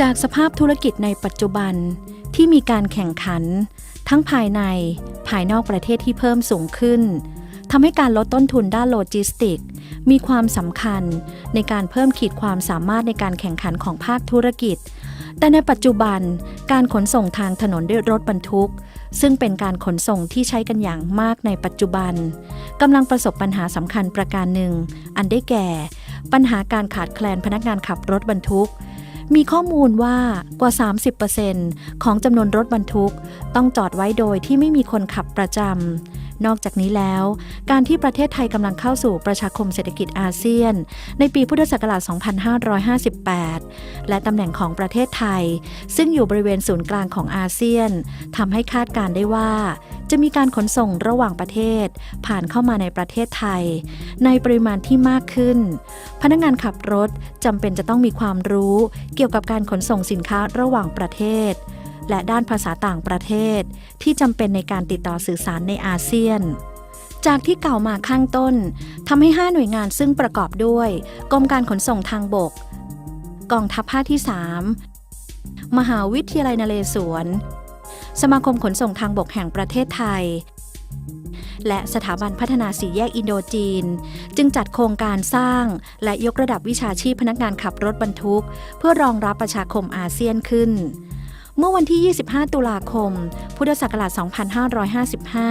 จากสภาพธุรกิจในปัจจุบันที่มีการแข่งขัน ทั้งภายในภายนอกประเทศที่เพิ่มสูงขึ้นทำให้การลดต้นทุนด้านโลจิสติก มีความสำคัญในการเพิ่มขีดความสามารถในการแข่งขันของภาคธุรกิจ แต่ในปัจจุบันการขนส่งทางถนนด้วยรถบรรทุก ซึ่งเป็นการขนส่งที่ใช้กันอย่างมากในปัจจุบันกำลังประสบปัญหาสำคัญประการหนึ่ง อันได้แก่ ปัญหาการขาดแคลนพนักงานขับรถบรรทุก มีข้อมูลว่ากว่า 30%ของจำนวนรถบรรทุก ต้องจอดไว้โดยที่ไม่มีคนขับประจำ นอกจากนี้แล้ว การที่ประเทศไทยกำลังเข้าสู่ประชาคมเศรษฐกิจอาเซียน ในปีพุทธศักราช 2558 และตำแหน่งของประเทศไทย ซึ่งอยู่บริเวณศูนย์กลางของอาเซียนทำให้คาดการได้ว่า จะมีการขนส่งระหว่างประเทศ ผ่านเข้ามาในประเทศไทย ในปริมาณที่มากขึ้น พนักงานขับรถจำเป็นจะต้องมีความรู้ เกี่ยวกับการขนส่งสินค้าระหว่างประเทศ และด้านภาษาต่างประเทศ ที่จำเป็นในการติดต่อสื่อสารในอาเซียน จากที่เก่ามาข้างต้นทำให้ 5 หน่วยงานซึ่งประกอบด้วย กรมการขนส่งทางบก กองทัพภาคที่ 3 มหาวิทยาลัยนเรศวร สมาคมขนส่งทางบกแห่งประเทศไทยและสถาบันพัฒนาสีแยกอินโดจีน จึงจัดโครงการสร้าง และยกระดับวิชาชีพพนักงานขับรถบรรทุก เพื่อรองรับประชาคมอาเซียนขึ้น เมื่อวันที่ 25 ตุลาคม พุทธศักราช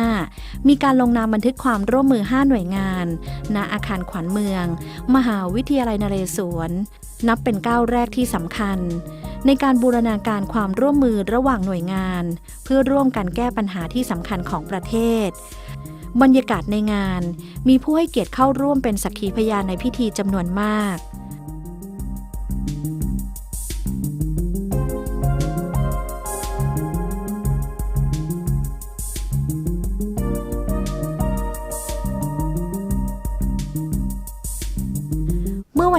2555 มีการลงนามบันทึกความร่วมมือ 5 หน่วยงาน ณ อาคารขวัญเมือง มหาวิทยาลัยนเรศวร นับเป็นก้าวแรกที่สำคัญ ในการบูรณาการความร่วมมือระหว่างหน่วยงาน เพื่อร่วมกันแก้ปัญหาที่สำคัญของประเทศบรรยากาศในงาน มีผู้ให้เกียรติเข้าร่วมเป็นสักขีพยานในพิธีจำนวนมาก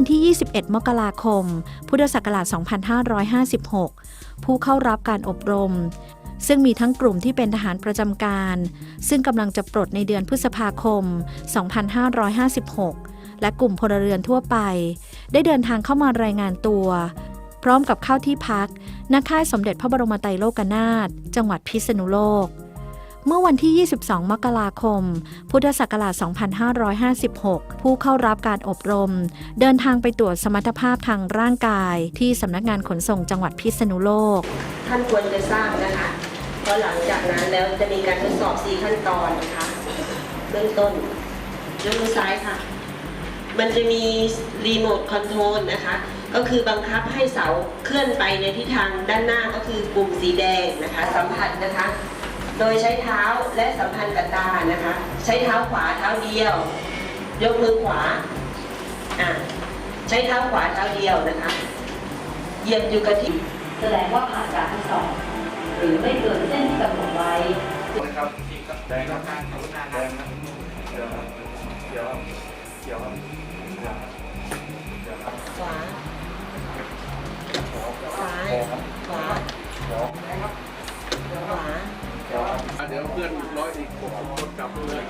วันที่ 21 มกราคม พุทธศักราช 2556 ผู้เข้ารับการอบรม ซึ่งมีทั้งกลุ่มที่เป็นทหารประจำการ ซึ่งกำลังจะปลดในเดือนพฤษภาคม 2556 และกลุ่มพลเรือนทั่วไป ได้เดินทางเข้ามารายงานตัว พร้อมกับเข้าที่พักณค่ายสมเด็จพระบรมไตรโลกนาถจังหวัดพิษณุโลก เมื่อวันที่ 22 มกราคม พุทธศักราช 2556 ผู้เข้ารับการอบรม เดินทางไปตรวจสมรรถภาพทางร่างกายที่สำนักงานขนส่งจังหวัดพิษณุโลก ท่านควรจะทราบนะคะเพราะหลังจากนั้นแล้วจะมีการทดสอบ 4 ขั้นตอนนะคะเบื้องต้นยกมือซ้ายค่ะ มันจะมีรีโมทคอนโทรลนะคะ ก็คือบังคับให้เสาเคลื่อนไปในทิศทางด้านหน้าก็คือปุ่มสีแดงนะคะ สัมผัสนะคะ โดยใช้เท้าและสัมพันธ์กับตานะคะ ใช้เท้าขวาเท้าเดียว ยกมือขวาอะใช้เท้าขวาเท้าเดียวนะคะเหยียบอยู่กับที่แสดงว่าผ่านการทดสอบหรือไม่เกินเส้นที่กำหนดไว้นะครับแดงครับแดงครับเดี๋ยวครับเดี๋ยวครับเดี๋ยวครับเดี๋ยวครับเดี๋ยวครับขวาซ้ายขวาเดี๋ยวขวาเดี๋ยวเพื่อนร้อยอีกหกคนกลับเลย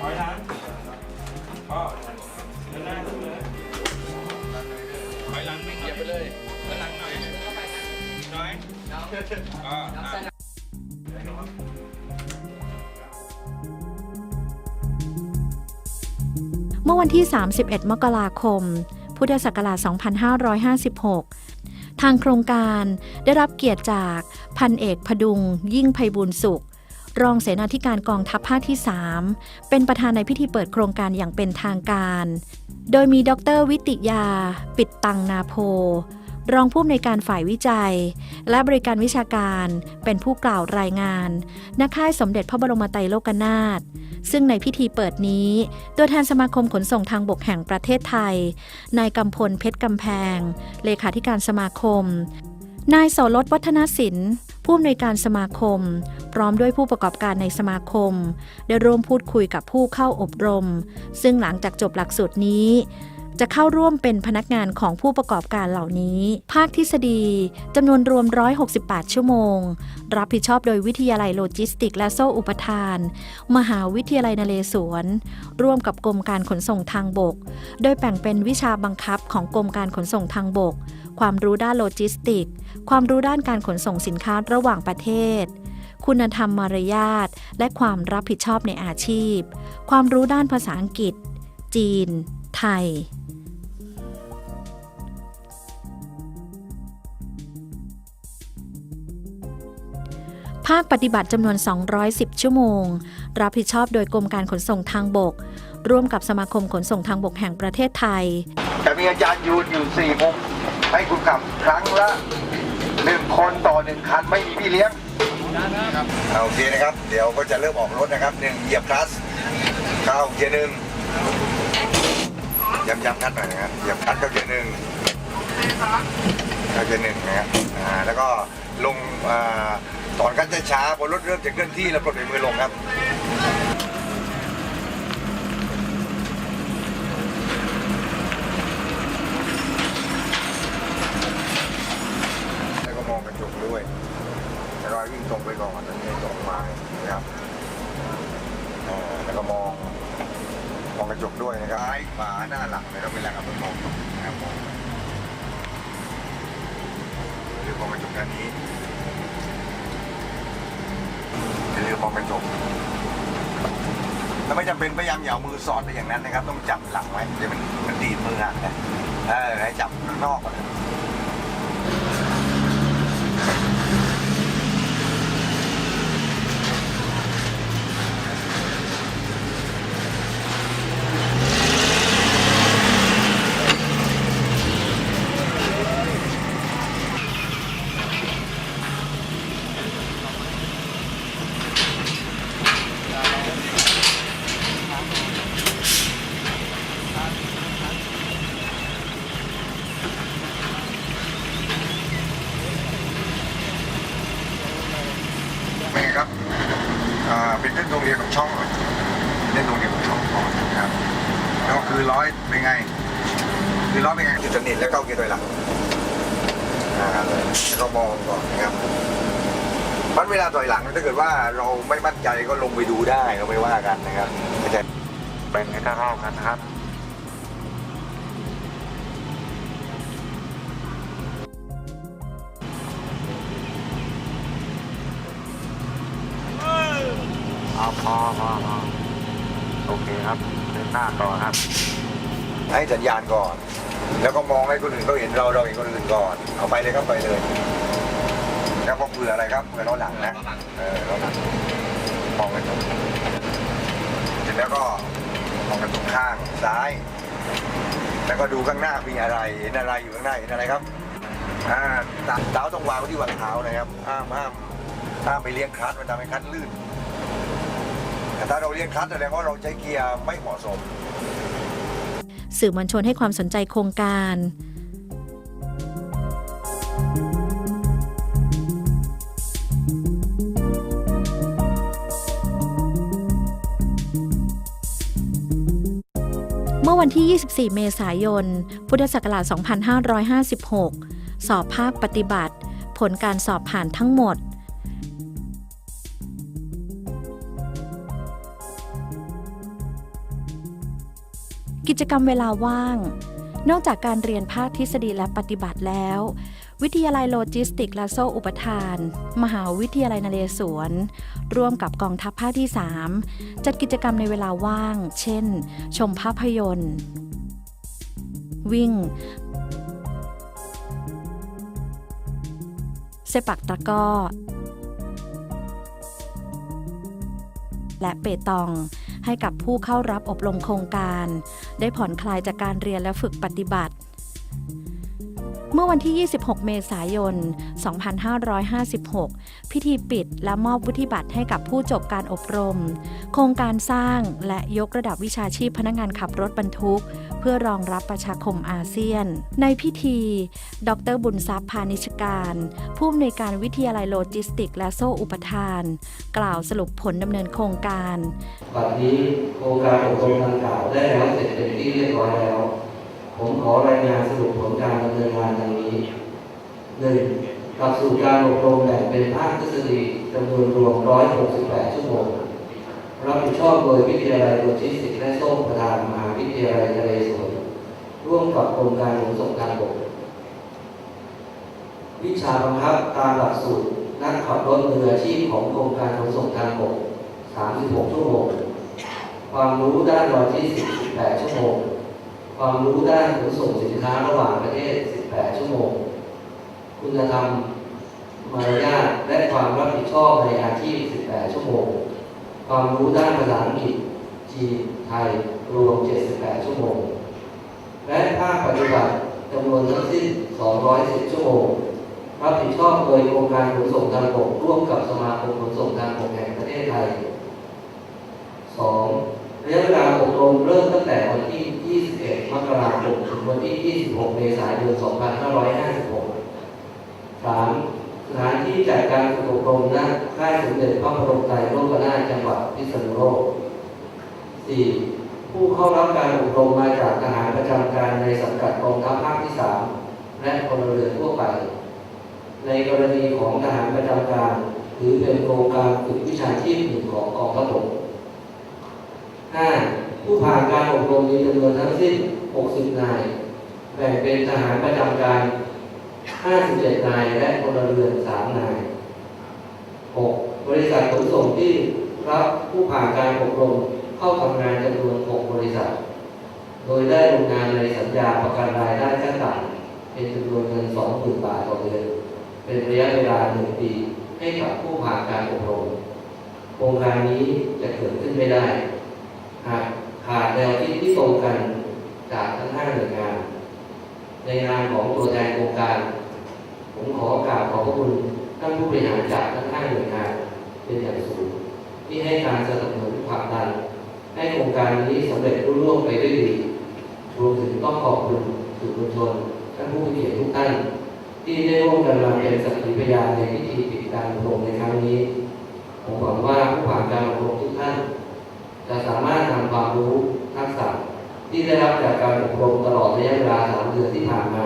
ถอยหลังก็เดินหน้าเลยถอยหลังไม่เหยียบไปเลยถอยหลังหน่อยน้อยก็เมื่อวันที่ 31 มกราคม พุทธศักราช 2556 ทางโครงการได้รับเกียรติจากพันเอกพดุง ยิ่งไพบูลสุข รองเสนาธิการกองทัพภาคที่ 3 เป็นประธานในพิธีเปิดโครงการอย่างเป็นทางการ โดยมีดรวิติยา ปิดตังนาโพ รองผู้อำนวยการฝ่ายวิจัย และบริการวิชาการ เป็นผู้กล่าวรายงานณค่ายสมเด็จพระบรมไตรโลกนาถซึ่งในพิธีเปิดนี้ ตัวแทนสมาคมขนส่งทางบกแห่งประเทศไทย นายกำพลเพชรกำแพง เลขาธิการสมาคม นายโสรสวัฒนศิลป์ผู้อำนวยการสมาคม พร้อมด้วยผู้ประกอบการในสมาคม ได้ร่วมพูดคุยกับผู้เข้าอบรม ซึ่งหลังจากจบหลักสูตรนี้ จะเข้าร่วมเป็นพนักงานของผู้ประกอบการเหล่านี้ ภาคทฤษฎีจำนวนรวม 168 ชั่วโมง รับผิดชอบโดยวิทยาลัยโลจิสติกและโซ่อุปทาน มหาวิทยาลัยนเรศวร ร่วมกับกรมการขนส่งทางบก โดยแบ่งเป็นวิชาบังคับของกรมการขนส่งทางบก ความรู้ด้านโลจิสติก ความรู้ด้านการขนส่งสินค้าระหว่างประเทศคุณธรรมมารยาท และความรับผิดชอบในอาชีพ ความรู้ด้านภาษาอังกฤษ จีน ไทย ภาคปฏิบัติจำนวน 210 ชั่วโมง รับผิดชอบโดยกรมการขนส่งทางบก ร่วมกับสมาคมขนส่งทางบกแห่งประเทศไทย จะมีอาจารย์ยืนอยู่สี่มุม ให้คุณขับครั้งละหนึ่งคนต่อหนึ่งคันไม่มีพี่เลี้ยงเอาโอเคนะครับ เดี๋ยวก็จะเริ่มออกรถนะครับหนึ่งเหยียบคลัสเข้าเกียร์หนึ่ง ย้ำย้ำคัดหน่อยนะครับเยียบคลัสเข้าเกียร์หนึ่งเข้าเกียร์หนึ่งนะครับอ่าแล้วก็ลงอ่าถอนคันช้าๆพอรถเริ่มจะเคลื่อนที่แล้วกดเบรกมือลงครับแล้วก็มองกระจกด้วยแล้วก็วิ่งตรงไปก่อนแล้วนี่ตรงมานะครับแล้วก็มอง องกระจกด้วยนะครับซ้ายขวาหน้าหลังนะครับเวลาขับรถมองนะครับมองหรือมองกระจกด้านนี้หรือมองกระจกแล้วไม่จำเป็นพยายามอย่ามือสอดไปอย่างนั้นนะครับ ต้องจับหลังไว้เดี๋ยวมันมันดีดมืออะนะเออให้จับข้างนอกก่อน เป็นไงครับอ่าเป็นเส้นตรงเรียนของช่องเส้นตรงเรียนของช่องก่อนนะครับแล้วก็คือร้อยเป็นไง คือร้อยเป็นไงจุดสนิทแล้วเข้าเกียร์ถอยหลังอ่าเลยแล้วก็มองก่อนนะครับมันเวลาถอยหลังถ้าเกิดว่าเราไม่มั่นใจก็ลงไปดูได้เราไม่ว่ากันนะครับไม่แบ่งให้เท่าๆกันนะครับ อาพอพอพอโอเคครับเดินหน้าต่อครับ ให้สัญญาณก่อน แล้วก็มองให้คนอื่นเขาเห็นเราเราเห็นคนอื่นก่อน เอาไปเลยครับไปเลย แล้วก็เผื่ออะไรครับเผื่อล้อหลังนะ เออล้อหลังมองกระจกเสร็จแล้วก็มองกระจกข้างซ้าย แล้วก็ดูข้างหน้ามีอะไร เห็นอะไรอยู่ข้างหน้าเห็นอะไรครับ อ่าเท้าต้องวางไว้ที่วางเท้านะครับ ห้ามห้ามห้ามไปเลี้ยงคลัตช์มันทำให้คลัตช์ลื่น แต่ถ้าเราเลี้ยงคลัตช์แสดงว่าเราใช้เกียร์ไม่เหมาะสม สื่อมวลชนให้ความสนใจโครงการ เมื่อวันที่ 24 เมษายน พุทธศักราช 2556 สอบภาคปฏิบัติ ผลการสอบผ่านทั้งหมด กิจกรรมเวลาว่าง นอกจากการเรียนภาคทฤษฎีและปฏิบัติแล้ว วิทยาลัยโลจิสติกและโซ่อุปทาน มหาวิทยาลัยนเรศวร ร่วมกับกองทัพภาคที่ 3 จัดกิจกรรมในเวลาว่าง เช่น ชมภาพยนตร์ วิ่ง เซปักตะก้อและเปตอง ให้กับผู้เข้ารับอบรมโครงการ ได้ผ่อนคลายจากการเรียนและฝึกปฏิบัติ เมื่อวันที่ 26 เมษายน 2556 พิธีปิดและมอบวุฒิบัตรให้กับผู้จบการอบรม โครงการสร้างและยกระดับวิชาชีพพนักงานขับรถบรรทุก พื่อรองรับประชาคมอาเซียน ในพิธี ดรบุญทรัพย์พานิชการ ผู้อำนวยการวิทยาลัยโลจิสติก และโซ่อุปทาน กล่าวสรุปผลดำเนินโครงการวันนี้โครงการอบรมดังกล่าวได้แล้วเสร็จเป็นที่เรียบร้อยแล้ว ผมขอรายงานสรุปผลการดำเนินงานดังนี้หนึ่งหลักสูตรการอบรมแบ่งเป็นภาคทฤษฎีจำนวนรวม 168 ชั่วโมง รับผิดชอบโดยวิทยาลัยโลจิสติกส์และโซ่ประธานมหาวิทยาลัยนเรศวรร่วมกับกรมการขนส่งทางบก วิชาบังคับตามหลักสูตรนักขับรถมืออาชีพของกรมการขนส่งทางบก 36 ชั่วโมง ความรู้ด้านโลจิสติกส์18 ชั่วโมง ความรู้ด้านขนส่งสินค้าระหว่างประเทศ 18 ชั่วโมง คุณธรรมมารยาทและความรับผิดชอบในอาชีพ 18 ชั่วโมง ความรู้ด้านภาษาอังกฤษ จีน ไทย รวม 78 ชั่วโมง และภาคปฏิบัติจำนวนทั้งสิ้น 210 ชั่วโมง รับผิดชอบโดยกรมการขนส่งทางบกร่วมกับสมาคมขนส่งทางบกแห่งประเทศไทย 2. ระยะเวลาอบรมเริ่มตั้งแต่วันที่ 21 มกราคม ถึงวันที่ 26 เมษายน 2556 3. สถานที่จัดการฝึกอบรมณค่ายสมเด็จพระบรมไตรโลกนาถจังหวัดพิษณุโลก 4. ผู้เข้ารับการอบรมมาจากทหารประจำการในสังกัดกองทัพภาคที่ 3 และพลเรือนทั่วไป ในกรณีของทหารประจำการหรือเป็นโครงการฝึกวิชาชีพหนึ่งของกองทัพบก 5. ผู้ผ่านการอบรมมีจำนวนทั้งสิ้น 60 นาย แบ่งเป็นทหารประจำการ 57 นาย และพลเรือน 3 นาย 6. บริษัทขนส่งที่รับผู้ผ่านการอบรมเข้าทำงานจำนวน 6 บริษัท โดยได้ลงงานในสัญญาประกันรายได้ขั้นต่ำเป็นจำนวนเงิน 20,000 บาทต่อเดือน เป็นระยะเวลา 1 ปี ให้กับผู้ผ่านการอบรม โครงการนี้จะเกิดขึ้นไม่ได้ หากขาดแนวคิดที่ตรงกันจากทั้งห้าหน่วยงาน ในนามของตัวแทนโครงการ ผมขอกราบขอบพระคุณท่านผู้บริหารจากทั้งห้าหน่วยงานเป็นอย่างสูง ที่ให้การสนับสนุนผลักดัน ให้โครงการนี้สำเร็จรุ่ร่วงไปด้วยดีรวมถึงต้องขอบคุณสื่อมวลชนท่านผู้มีเกียรติทุกท่าน ที่ได้ร่วมกันมาเป็นสักขีพยานในพิธีปิดการอบรมในครั้งนี้ ผมหวังว่าผู้ผ่านการอบรมทุกท่าน จะสามารถนำความรู้ทักษะที่ได้รับจากการอบรมตลอดระยะเวลา3เดือนที่ผ่านมา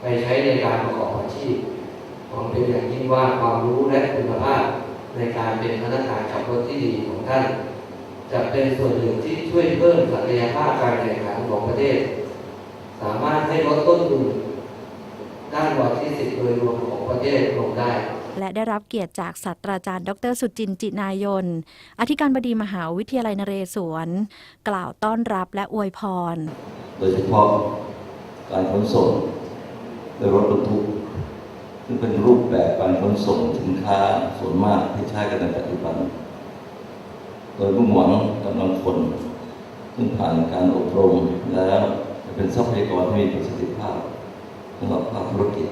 ไปใช้ในการประกอบ อาชีพหวังเป็นอย่างยิ่งว่าความรู้และคุณภาพในการเป็นพนักงานขับรถที่ดีของท่าน จะเป็นส่วนหนึ่งที่ช่วยเพิ่มศักยภาพการแข่งขันของประเทศ สามารถให้ลดต้นทุนด้านโลจิสติกส์โดยรวมของประเทศลงได้และได้รับเกียรติจากศาสตราจารย์ ดรสุจินต์จินายน อธิการบดีมหาวิทยาลัยนเรศวร กล่าวต้อนรับและอวยพร โดยเฉพาะการขนส่งโดยรถบรรทุก ซึ่งเป็นรูปแบบการขนส่งสินค้าส่วนมากที่ใช้กันในปัจจุบัน โดยมุ่งหวังกำลังคนซึ่งผ่านการอบรมแล้วจะเป็นทรัพยากรที่มีประสิทธิภาพสำหรับภาคธุรกิจ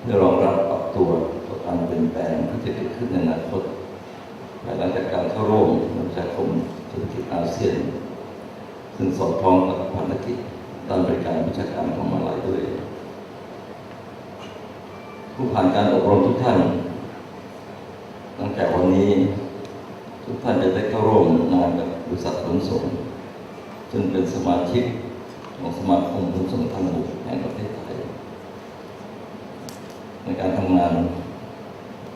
เพื่อรองรับปรับตัวต่อการเปลี่ยนแปลงที่จะเกิดขึ้นในอนาคตภายหลังจากการเข้าร่วมในประชาคมธุรกิจอาเซียน ซึ่งสอดคล้องกับภารกิจด้านบริการวิชาการของมาลัยด้วย ผู้ผ่านการอบรมทุกท่าน ตั้งแต่วันนี้ ทุกท่านจะได้เข้าร่วมงานกับบริษัทขนส่งซึ่งเป็นสมาชิกของสมาคมขนส่งทางบกแห่งประเทศไทย ในการทำงาน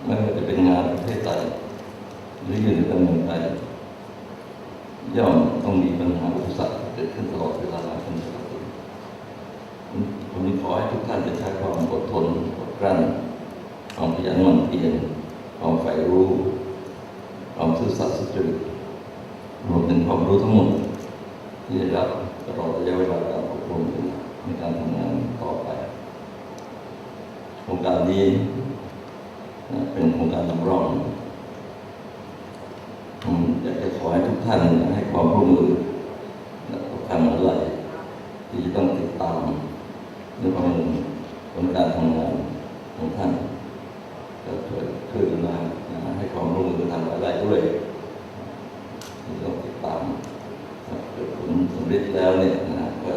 ไม่ว่าจะเป็นงานประเทศใดหรืออยู่ในตำแหน่งใดย่อมต้องมีปัญหาอุปสรรคเกิดขึ้นตลอดเวลาเป็นปกติผมขอให้ทุกท่านจะใช้ความอดทน กลั้นความขยันหมั่นเพียรความใฝ่รู้ ความซื่อสัตย์สุจริตรวมถึงความรู้ทั้งหมด ที่ได้รับตลอดระยะเวลาการอบรมในการทำงานต่อไปโครงการนี้ ก็ช่วยช่วนมาให้ความร่วมมือทำงอะไรด้วยต้อติดตามเกิดผลสำเร็จแล้วเนี่ยนะก็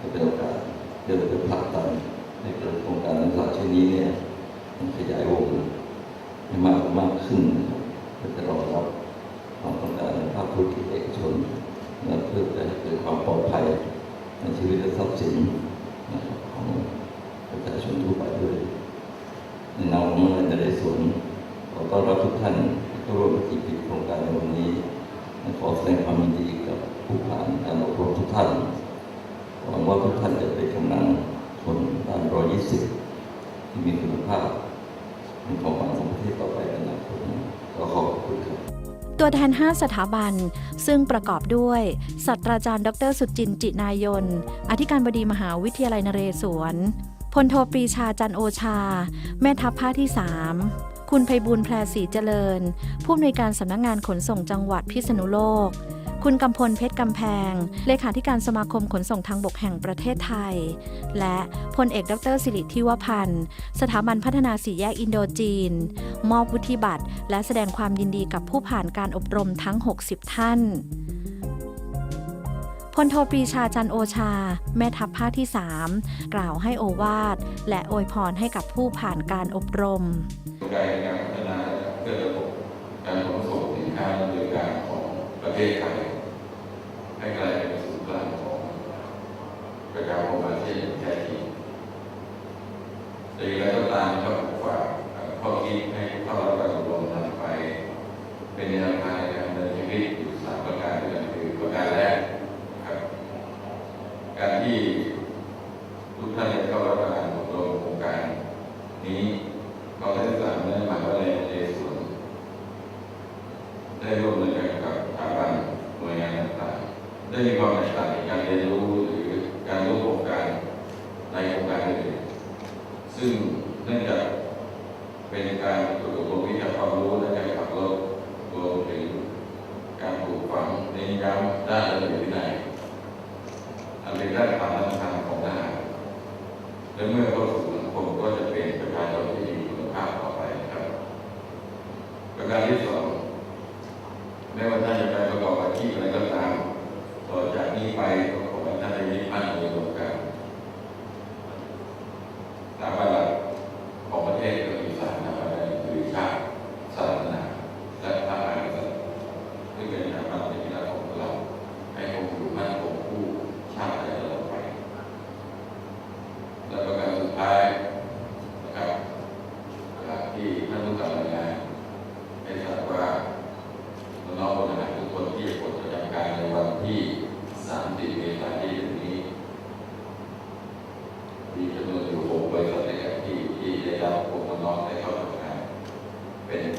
จะเป็นโอกาสที่เราจะผลักดันให้กิโครงการต่างๆเช่นนี้เนี่ยขยายวงให้มากมากขึ้นเพื่อจะรองรับความต้องการภาคธุรกิจเอกชนเพื่อจะเกิดความปลอดภัยในชีวิตและทรัพย์สิน ผลขอต้อนรับทุกท่านเข้าร่วมกิจกรรมโครงการในวันนี้ขอแสดงความยินดีกับผู้ผ่านการอบรมทุกท่านหวังว่าทุกท่านจะเป็นกำลังคนด้านร้อยยี่สิบที่มีคุณภาพเป็นความหวังของประเทศต่อไปในอนาคตก็ขอบคุณครับตัวแทน 5 สถาบัน ซึ่งประกอบด้วยศาสตราจารย์ ดร สุจินจินายน อธิการบดีมหาวิทยาลัยนเรศวร พลโทปรีชาจันโอชา แม่ทัพภาคที่ 3 คุณไพบูลแพรศรีเจริญ ผู้อำนวยการสำนักงงานขนส่งจังหวัดพิษณุโลก คุณกำพลเพชรกำแพง เลขาธิการสมาคมขนส่งทางบกแห่งประเทศไทย และพลเอกดรสิริทิวพันธ์ สถาบันพัฒนาสีแยกอินโดจีน มอบวุฒิบัตร และแสดงความยินดีกับผู้ผ่านการอบรมทั้ง 60 ท่าน พลโทปรีชาจันโอชา แม่ทัพภาคที่ 3 กล่าวให้โอวาดและอวยพรให้กับผู้ผ่านการอบรมใจการพัฒนาเพื่ระบบการขนส่งสินค้าและบริการของประเทศไทยให้กลายเป็นศูนย์กลางของประชาคมอาเซียนแท้จริงแต่อย่างไรก็ตามครับฝากข้อคิดให้เข้ารับกรอบรมนำไป เป็นแนวทางในการดำเนินชีวิตอยู่สามประการด้วกันคือประการแรก การที่ทุกท่านเข้ารับการ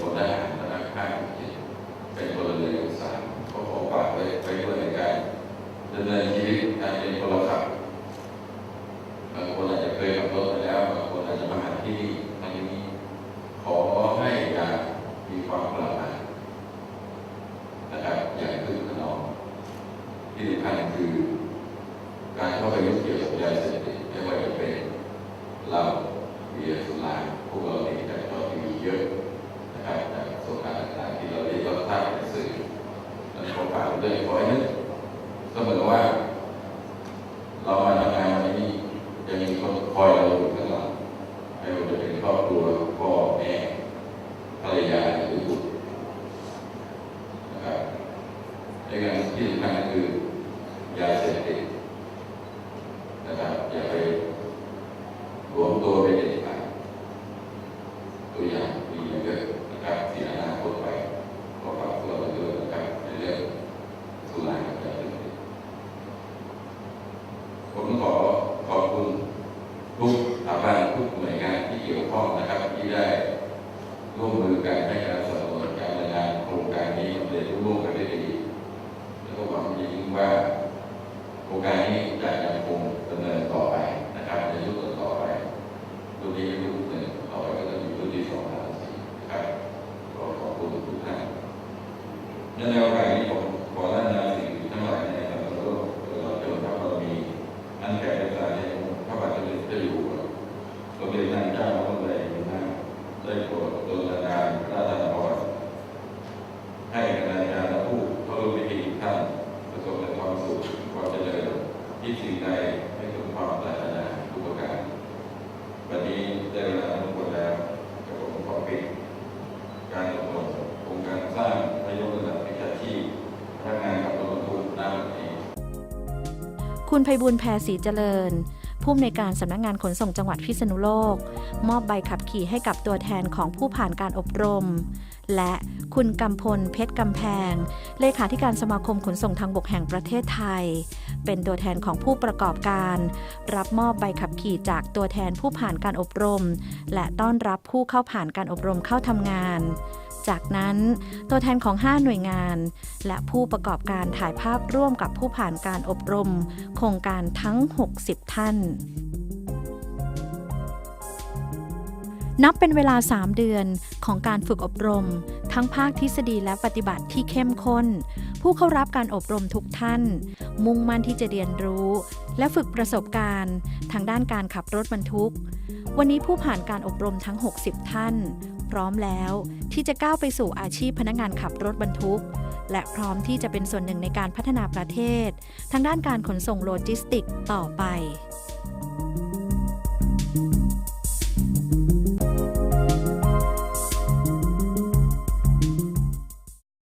我っ、Why are? คุณไพบุญแพรศรีเจริญ ผู้อำนวยการสำนักงานขนส่งจังหวัดพิษณุโลก มอบใบขับขี่ให้กับตัวแทนของผู้ผ่านการอบรม และคุณกำพลเพชรกำแพง เลขาธิการสมาคมขนส่งทางบกแห่งประเทศไทย เป็นตัวแทนของผู้ประกอบการ รับมอบใบขับขี่จากตัวแทนผู้ผ่านการอบรม และต้อนรับผู้เข้าผ่านการอบรมเข้าทำงาน จากนั้นตัวแทนของ 5 หน่วยงาน และผู้ประกอบการถ่ายภาพร่วมกับผู้ผ่านการอบรม โครงการทั้ง 60 ท่านนับเป็นเวลา 3 เดือนของการฝึกอบรม ทั้งภาคทฤษฎีและปฏิบัติที่เข้มข้น ผู้เข้ารับการอบรมทุกท่าน มุ่งมั่นที่จะเรียนรู้ และฝึกประสบการณ์ ทางด้านการขับรถบรรทุก วันนี้ผู้ผ่านการอบรมทั้ง 60 ท่าน พร้อมแล้วที่จะก้าวไปสู่อาชีพพนักงานขับรถบรรทุก และพร้อมที่จะเป็นส่วนหนึ่งในการพัฒนาประเทศ ทางด้านการขนส่งโลจิสติกต่อไป